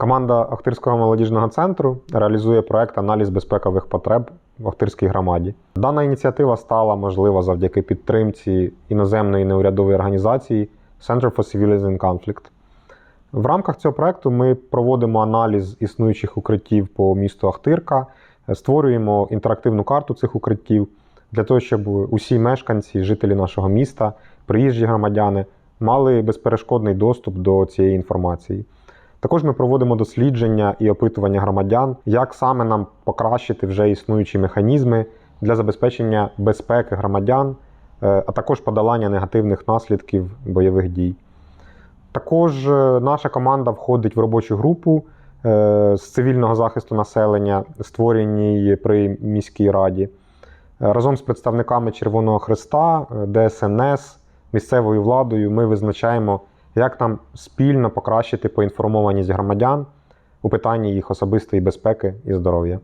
Команда Охтирського молодіжного центру реалізує проект аналіз безпекових потреб в Охтирській громаді. Дана ініціатива стала можлива завдяки підтримці іноземної неурядової організації Center for Civilians in Conflict. В рамках цього проекту ми проводимо аналіз існуючих укриттів по місту Ахтирка, створюємо інтерактивну карту цих укриттів для того, щоб усі мешканці, жителі нашого міста, приїжджі громадяни мали безперешкодний доступ до цієї інформації. Також ми проводимо дослідження і опитування громадян, як саме нам покращити вже існуючі механізми для забезпечення безпеки громадян, е, а також подолання негативних наслідків бойових дій. Також е, наша команда входить в робочу групу е, з цивільного захисту населення, створеній при міській раді, разом з представниками Червоного Христа, ДСНС, місцевою владою ми визначаємо, як нам спільно покращити поінформованість громадян у питанні їх особистої безпеки і здоров'я.